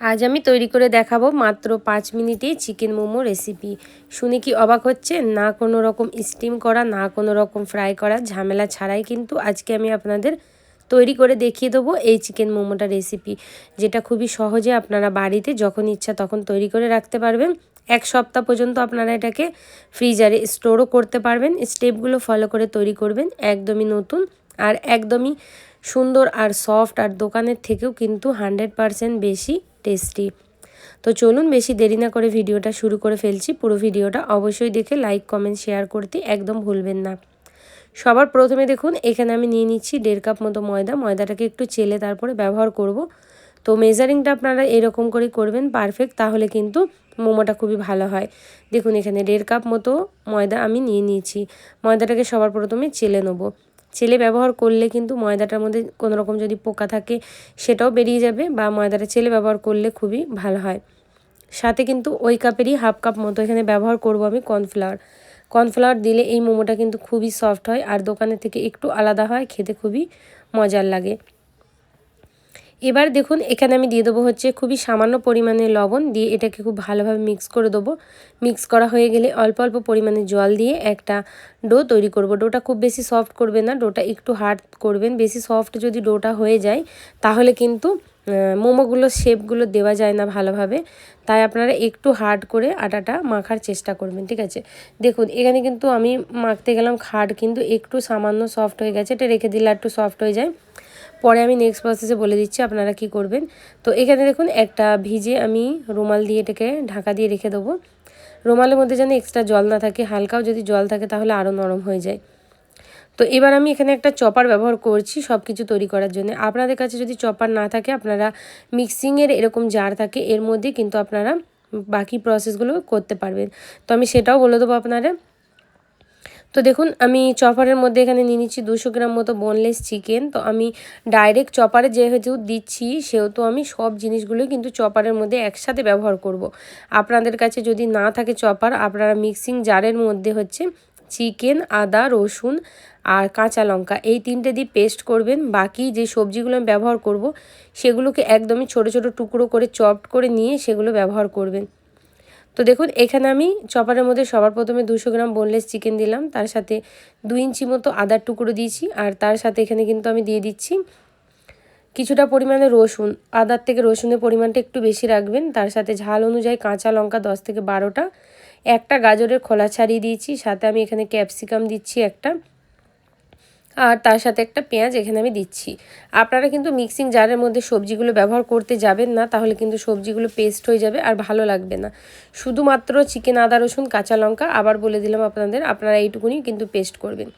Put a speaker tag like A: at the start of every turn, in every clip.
A: আজ আমি তৈরি করে দেখাবো মাত্র পাঁচ মিনিটেই চিকেন মোমো রেসিপি। শুনে কি অবাক হচ্ছে? না কোনো রকম স্টিম করা, না কোনো রকম ফ্রাই করা, ঝামেলা ছাড়াই কিন্তু আজকে আমি আপনাদের তৈরি করে দেখিয়ে দেবো এই চিকেন মোমোটা রেসিপি। যেটা খুবই সহজে আপনারা বাড়িতে যখন ইচ্ছা তখন তৈরি করে রাখতে পারবেন। এক সপ্তাহ পর্যন্ত আপনারা এটাকে ফ্রিজারে স্টোরও করতে পারবেন। স্টেপগুলো ফলো করে তৈরি করবেন। একদমই নতুন আর একদমই সুন্দর আর সফট আর দোকানের থেকেও কিন্তু হান্ড্রেড পারসেন্ট বেশি টেস্টি। তো চলুন বেশি দেরি না করে ভিডিওটা শুরু করে ফেলছি। পুরো ভিডিওটা অবশ্যই দেখে লাইক কমেন্ট শেয়ার করতে একদম ভুলবেন না। সবার প্রথমে দেখুন, এখানে আমি নিয়ে নিচ্ছি দেড় কাপ মতো ময়দা। ময়দাটাকে একটু চেলে তারপরে ব্যবহার করব। তো মেজারিংটা আপনারা এরকম করে করবেন পারফেক্ট তাহলে কিন্তু মোমোটা খুবই ভালো হয়। দেখুন, এখানে দেড় কাপ মতো ময়দা আমি নিয়ে নিয়েছি। ময়দাটাকে সবার প্রথমে চেলে নেব। ছেলে ব্যবহার করলে কিন্তু ময়দাটার মধ্যে কোনো রকম যদি পোকা থাকে, সেটাও বেরিয়ে যাবে বা ময়দাটা চেলে ব্যবহার করলে খুবই ভালো হয়। সাথে কিন্তু ওই কাপেরই হাফ কাপ মতো এখানে ব্যবহার করব আমি কর্নফ্লাওয়ার। কর্নফ্লাওয়ার দিলে এই মোমোটা কিন্তু খুবই সফট হয় আর দোকানের থেকে একটু আলাদা হয়, খেতে খুবই মজার লাগে। এবার দেখুন, এখানে আমি দিয়ে দেবো হচ্ছে খুবই সামান্য পরিমাণে লবণ দিয়ে এটাকে খুব ভালোভাবে মিক্স করে দেবো। মিক্স করা হয়ে গেলে অল্প অল্প পরিমাণে জল দিয়ে একটা ডো তৈরি করব। ডোটা খুব বেশি সফট করবে না, ডোটা একটু হার্ড করবেন। বেশি সফট যদি ডোটা হয়ে যায়, তাহলে কিন্তু মোমোগুলো শেপগুলো দেওয়া যায় না ভালোভাবে। তাই আপনারা একটু হার্ড করে আটাটা মাখার চেষ্টা করবেন, ঠিক আছে? দেখুন, এখানে কিন্তু আমি মাখতে গেলাম খাট কিন্তু একটু সামান্য সফট হয়ে গেছে। এটা রেখে দিলে একটু সফট হয়ে যায়। পরে আমি নেক্সট প্রসেসে বলে দিচ্ছি আপনারা কি করবেন। তো এখানে দেখুন একটা ভিজে আমি রুমাল দিয়ে এটাকে ঢাকা দিয়ে রেখে দেবো। রুমালের মধ্যে যেন এক্সট্রা জল না থাকে, হালকাও যদি জল থাকে তাহলে আরও নরম হয়ে যায়। তো এবার আমি এখানে একটা চপার ব্যবহার করছি সব কিছু তৈরি করার জন্য। আপনাদের কাছে যদি চপার না থাকে, আপনারা মিক্সিংয়ের এরকম জার থাকে, এর মধ্যে কিন্তু আপনারা বাকি প্রসেসগুলো করতে পারবেন। তো আমি সেটাও বলে দেবো আপনারা তো দেখুন, আমি চপারের মধ্যে এখানে নিয়ে নিচ্ছি দুশো গ্রাম মতো বোনলেস চিকেন তো আমি ডাইরেক্ট চপারে যেহেতু দিচ্ছি, সেহেতু আমি সব জিনিসগুলোই কিন্তু চপারের মধ্যে একসাথে ব্যবহার করব। আপনাদের কাছে যদি না থাকে চপার, আপনারা মিক্সিং জারের মধ্যে হচ্ছে চিকেন আদা, রসুন আর কাঁচা লঙ্কা এই তিনটে দিয়ে পেস্ট করবেন। বাকি যে সবজিগুলো আমি ব্যবহার করব, সেগুলোকে একদমই ছোট ছোট টুকরো করে চপড করে নিয়ে সেগুলো ব্যবহার করবেন। তো দেখুন, এখানে আমি চপারের মধ্যে সবার প্রথমে দুশো গ্রাম বোনলেস চিকেন দিলাম। তার সাথে দু ইঞ্চি মতো আদার টুকরো দিয়েছি আর তার সাথে এখানে কিন্তু আমি দিয়ে দিচ্ছি কিছুটা পরিমাণে রসুন। আদার থেকে রসুনের পরিমাণটা একটু বেশি রাখবেন। তার সাথে ঝাল অনুযায়ী কাঁচা লঙ্কা দশ থেকে বারোটা। একটা গাজরের খোলা ছাড়িয়ে দিয়েছি। সাথে আমি এখানে ক্যাপসিকাম দিচ্ছি একটা। আর তার সাথে একটা পেঁয়াজ এখানে আমি দিচ্ছি। আপনারা কিন্তু মিক্সিং জারের মধ্যে সবজিগুলো ব্যবহার করতে যাবেন না, তাহলে কিন্তু সবজিগুলো পেস্ট হয়ে যাবে আর ভালো লাগবে না। শুধুমাত্র চিকেন আদা, রসুন, কাঁচা লঙ্কা, আবার বলে দিলাম আপনাদের, আপনারা এইটুকুনি কিন্তু পেস্ট করবেন।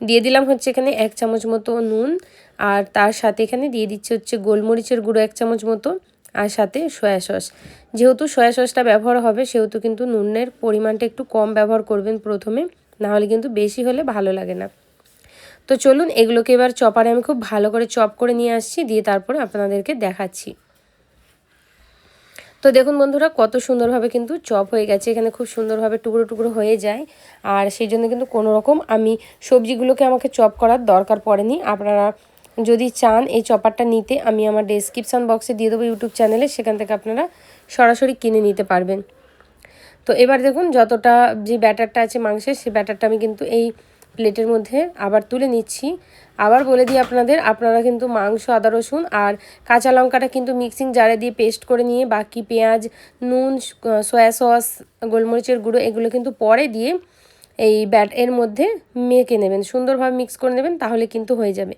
A: দিয়ে দিলাম হচ্ছে এখানে এক চামচ মতো নুন, আর তার সাথে এখানে দিয়ে দিচ্ছে হচ্ছে গোলমরিচের গুঁড়ো এক চামচ মতো, আর সাথে সয়া সস যেহেতু সয়া সসটা ব্যবহার হবে, সেহেতু কিন্তু নুনের পরিমাণটা একটু কম ব্যবহার করবেন প্রথমে, নাহলে কিন্তু বেশি হলে ভালো লাগে না। তো চলুন এগুলোকে এবার চপারে আমি খুব ভালো করে চপ করে নিয়ে আসছি, দিয়ে তারপরে আপনাদেরকে দেখাচ্ছি। তো দেখুন বন্ধুরা, কত সুন্দরভাবে কিন্তু চপ হয়ে গেছে। এখানে খুব সুন্দরভাবে টুকরো টুকরো হয়ে যায়। আর সেই জন্য কিন্তু কোনো রকম আমি সবজিগুলোকে আমাকে চপ করার দরকার পড়েনি। আপনারা যদি চান এই চপারটা নিতে, আমি আমার ডেসক্রিপশান বক্সে দিয়ে দেবো ইউটিউব চ্যানেলে সেখান থেকে আপনারা সরাসরি কিনে নিতে পারবেন। তো এবার দেখুন, যতটা যে ব্যাটারটা আছে মাংসের, সেই ব্যাটারটা আমি কিন্তু এই প্লেটের মধ্যে আবার তুলে নিচ্ছি। আবার বলে দিই আপনাদের, আপনারা কিন্তু মাংস, আদা, রসুন আর কাঁচা লঙ্কাটা কিন্তু মিক্সিং জারে দিয়ে পেস্ট করে নিয়ে বাকি পেঁয়াজ, নুন সয়া সস, গোলমরিচের গুঁড়ো এগুলো কিন্তু পরে দিয়ে এই ব্যাট এর মধ্যে মেখে নেবেন। সুন্দরভাবে মিক্স করে নেবেন তাহলে কিন্তু হয়ে যাবে।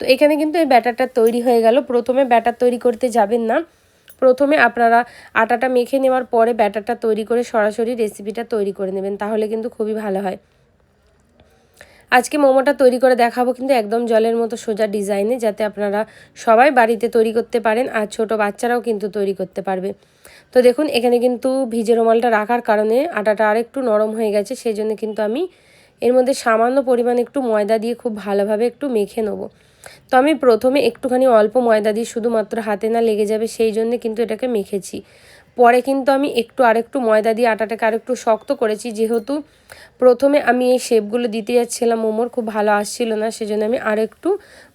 A: তো এখানে কিন্তু এই ব্যাটারটা তৈরি হয়ে গেল। প্রথমে ব্যাটার তৈরি করতে যাবেন না। প্রথমে আপনারা আটাটা মেখে নেওয়ার পরে ব্যাটারটা তৈরি করে সরাসরি রেসিপিটা তৈরি করে নেবেন। তাহলে কিন্তু খুবই ভালো হয়। আজকে মোমোটা তৈরি করে দেখাবো কিন্তু একদম জলের মতো সোজা ডিজাইনে যাতে আপনারা সবাই বাড়িতে তৈরি করতে পারেন আর ছোট বাচ্চারাও কিন্তু তৈরি করতে পারবে। তো দেখুন, এখানে কিন্তু ভিজে রুমালটা রাখার কারণে আটাটা আর একটু নরম হয়ে গেছে সেই জন্য কিন্তু আমি এর মধ্যে সামান্য পরিমাণ একটু ময়দা দিয়ে খুব ভালোভাবে একটু মেখে নেব। তো আমি প্রথমে একটুখানি অল্প ময়দা দিয়ে শুধুমাত্র হাতে না লেগে যাবে সেই জন্য কিন্তু এটাকে মেখেছি। পরে কিন্তু আমি একটু আরেকটু ময়দা দিয়ে আটাটাকে আরেকটু শক্ত করেছি। যেহেতু প্রথমে আমি এই শেপগুলো দিতে যাচ্ছিলাম মোমোর, খুব ভালো আসছিল না, সেজন্য আমি আরেকটু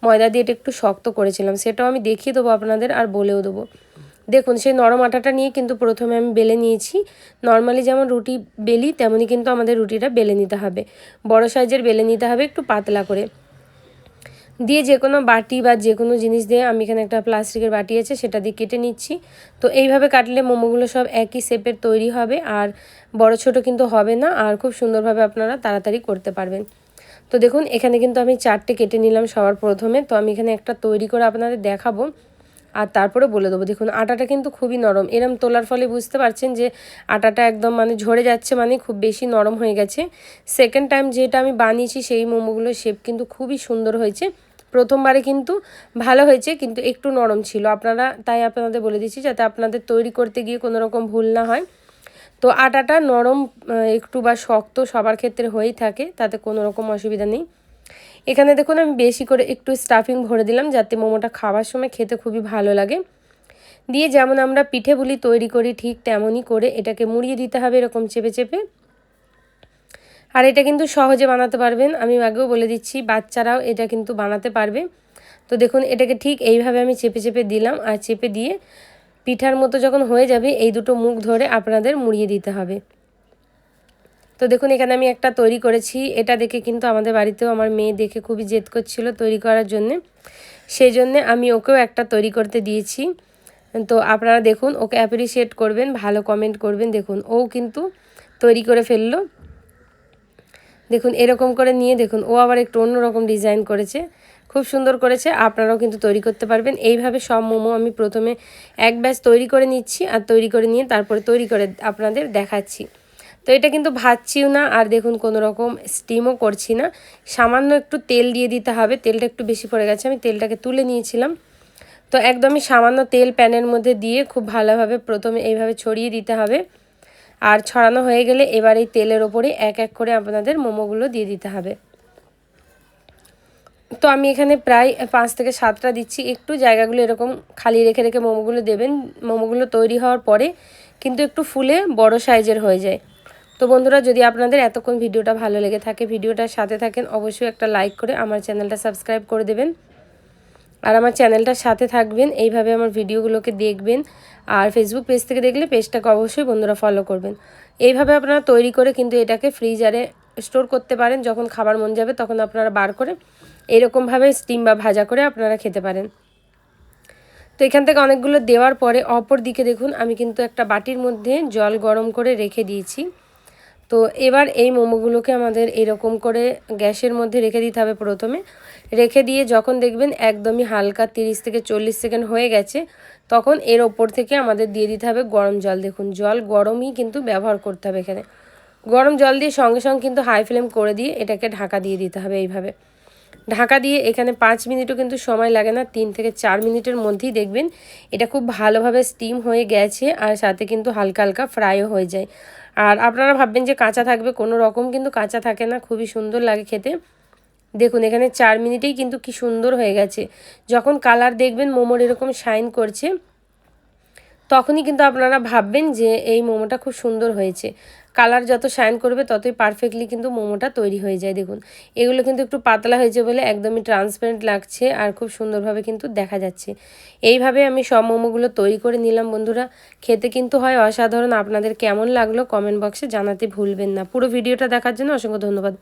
A: ময়দা দিয়ে এটা একটু শক্ত করেছিলাম। সেটাও আমি দেখিয়ে দেবো আপনাদের আর বলেও দেবো। দেখুন, সেই নরম আটাটা নিয়ে কিন্তু প্রথমে আমি বেলে নিয়েছি। নর্মালি যেমন রুটি বেলি তেমনই কিন্তু আমাদের রুটিটা বেলে নিতে হবে। বড় সাইজের বেলে নিতে হবে একটু পাতলা করে। দিয়ে যে কোনো বাটি বা যে কোনো জিনিস দিয়ে আমি এখানে একটা প্লাস্টিকের বাটি আছে, সেটা দিয়ে কেটে নিচ্ছি। তো এইভাবে কাটলে মোমোগুলো সব একই শেপের তৈরি হবে আর বড় ছোট কিন্তু হবে না আর খুব সুন্দরভাবে আপনারা তাড়াতাড়ি করতে পারবেন। তো দেখুন, এখানে কিন্তু আমি চারটে কেটে নিলাম সবার প্রথমে। তো আমি এখানে একটা তৈরি করে আপনাদের দেখাবো আর তারপরে বলে দেবো। দেখুন, আটাটা কিন্তু খুবই নরম। এরম তোলার ফলে বুঝতে পারছেন যে আটাটা একদম মানে ঝরে যাচ্ছে মানে খুব বেশি নরম হয়ে গেছে। সেকেন্ড টাইম যেটা আমি বানিয়েছি সেই মোমোগুলোর শেপ কিন্তু খুবই সুন্দর হয়েছে। প্রথমবারে কিন্তু ভালো হয়েছে, কিন্তু একটু নরম ছিল। আপনারা, তাই আপনাদের বলে দিচ্ছি যাতে আপনাদের তৈরি করতে গিয়ে কোনো রকম ভুল না হয়। তো আটাটা নরম একটু বা শক্ত সবার ক্ষেত্রে হয়েই থাকে, তাতে কোনো রকম অসুবিধা নেই। এখানে দেখুন, আমি বেশি করে একটু স্টাফিং ভরে দিলাম, যাতে মোমোটা খাওয়ার সময় খেতে খুবই ভালো লাগে। দিয়ে যেমন আমরা পিঠে বুলি তৈরি করি ঠিক তেমনই করে এটাকে মুড়িয়ে দিতে হবে এরকম চেপে চেপে। আর এটা কিন্তু সহজে বানাতে পারবেন। আমি আগেও বলে দিচ্ছি, বাচ্চারাও এটা কিন্তু বানাতে পারবে। তো দেখুন, এটাকে ঠিক এইভাবে আমি চেপে চেপে দিলাম আর চেপে দিয়ে পিঠার মতো যখন হয়ে যাবে, এই দুটো মুখ ধরে আপনাদের মুড়িয়ে দিতে হবে। তো দেখুন, এখানে আমি একটা তৈরি করেছি। এটা দেখে কিন্তু আমাদের বাড়িতেও আমার মেয়ে দেখে খুবই জেদ করছিল তৈরি করার জন্যে। সেই জন্যে আমি ওকেও একটা তৈরি করতে দিয়েছি। তো আপনারা দেখুন, ওকে অ্যাপ্রিসিয়েট করবেন, ভালো কমেন্ট করবেন। দেখুন, ও কিন্তু তৈরি করে ফেলল। দেখুন, এরকম করে নিয়ে দেখুন, ও আবার একটু অন্যরকম ডিজাইন করেছে। খুব সুন্দর করেছে, আপনারাও কিন্তু তৈরি করতে পারবেন। এইভাবে সব মোমো আমি প্রথমে এক ব্যাচ তৈরি করে নিচ্ছি আর তৈরি করে নিয়ে তারপরে তৈরি করে আপনাদের দেখাচ্ছি। তো এটা কিন্তু ভাজছিও না আর দেখুন, কোনো রকম স্টিমও করছি না। সামান্য একটু তেল দিয়ে দিতে হবে, তেলটা একটু বেশি পড়ে গেছে, আমি তেলটাকে তুলে নিয়েছিলাম। তো একদমই সামান্য তেল প্যানের মধ্যে দিয়ে খুব ভালোভাবে প্রথমে এইভাবে ছড়িয়ে দিতে হবে। আর ছড়ানো হয়ে গেলে এবার এই তেলের ওপরে এক এক করে আপনাদের মোমোগুলো দিয়ে দিতে হবে। তো আমি এখানে প্রায় পাঁচ থেকে সাতটা দিচ্ছি। একটু জায়গাগুলো এরকম খালি রেখে রেখে মোমোগুলো দেবেন। মোমোগুলো তৈরি হওয়ার পরে কিন্তু একটু ফুলে বড় সাইজের হয়ে যায়। তো বন্ধুরা, যদি আপনাদের এতক্ষণ ভিডিওটা ভালো লেগে থাকে, ভিডিওটার সাথে থাকেন, অবশ্যই একটা লাইক করে আমার চ্যানেলটা সাবস্ক্রাইব করে দেবেন। আর আমার চ্যানেলটার সাথে থাকবেন, এইভাবে আমার ভিডিওগুলোকে দেখবেন, আর ফেসবুক পেজ থেকে দেখলে পেজটাকে অবশ্যই বন্ধুরা ফলো করবেন। এইভাবে আপনারা তৈরি করে কিন্তু এটাকে ফ্রিজারে স্টোর করতে পারেন, যখন খাবার মন যাবে তখন আপনারা বার করে এরকমভাবে স্টিম বা ভাজা করে আপনারা খেতে পারেন। তো এখান থেকে অনেকগুলো দেওয়ার পরে অপর দিকে দেখুন, আমি কিন্তু একটা বাটির মধ্যে জল গরম করে রেখে দিয়েছি। তো এবার এই মোমোগুলোকে আমাদের এরকম করে গ্যাসের মধ্যে রেখে দিতে হবে প্রথমে। রেখে দিয়ে যখন দেখবেন একদমই হালকা তিরিশ থেকে চল্লিশ সেকেন্ড হয়ে গেছে, তখন এর ওপর থেকে আমাদের দিয়ে দিতে হবে গরম জল। দেখুন, জল গরমই কিন্তু ব্যবহার করতে হবে এখানে। গরম জল দিয়ে সঙ্গে সঙ্গে কিন্তু হাই ফ্লেম করে দিয়ে এটাকে ঢাকা দিয়ে দিতে হবে এইভাবে। ঢাকা দিয়ে এখানে পাঁচ মিনিটও কিন্তু সময় লাগে না, তিন থেকে চার মিনিটের মধ্যেই দেখবেন এটা খুব ভালোভাবে স্টিম হয়ে গেছে আর সাথে কিন্তু হালকা হালকা ফ্রাইও হয়ে যায়। আর আপনারা ভাববেন যে কাঁচা থাকবে, কোনো রকম কিন্তু কাঁচা থাকে না, খুবই সুন্দর লাগে খেতে। দেখুন, এখানে চার মিনিটেই কিন্তু কি সুন্দর হয়ে গেছে। যখন কালার দেখবেন, মোমোর এরকম শাইন করছে, তখনই কিন্তু আপনারা ভাববেন যে এই মোমোটা খুব সুন্দর হয়েছে। কালার যত শাইন করবে ততই পারফেক্টলি কিন্তু মোমোটা তৈরি হয়ে যায়, দেখুন। এগুলো কিন্তু একটু পাতলা হয়েছে বলে একদমই ট্রান্সপারেন্ট লাগছে আর খুব সুন্দরভাবে কিন্তু দেখা যাচ্ছে। এইভাবে আমি সব মোমোগুলো তৈরি করে নিলাম, বন্ধুরা। খেতে কিন্তু হয় অসাধারণ। আপনাদের কেমন লাগল কমেন্ট বক্সে জানাতে ভুলবেন না। পুরো ভিডিওটা দেখার জন্য অসংখ্য ধন্যবাদ।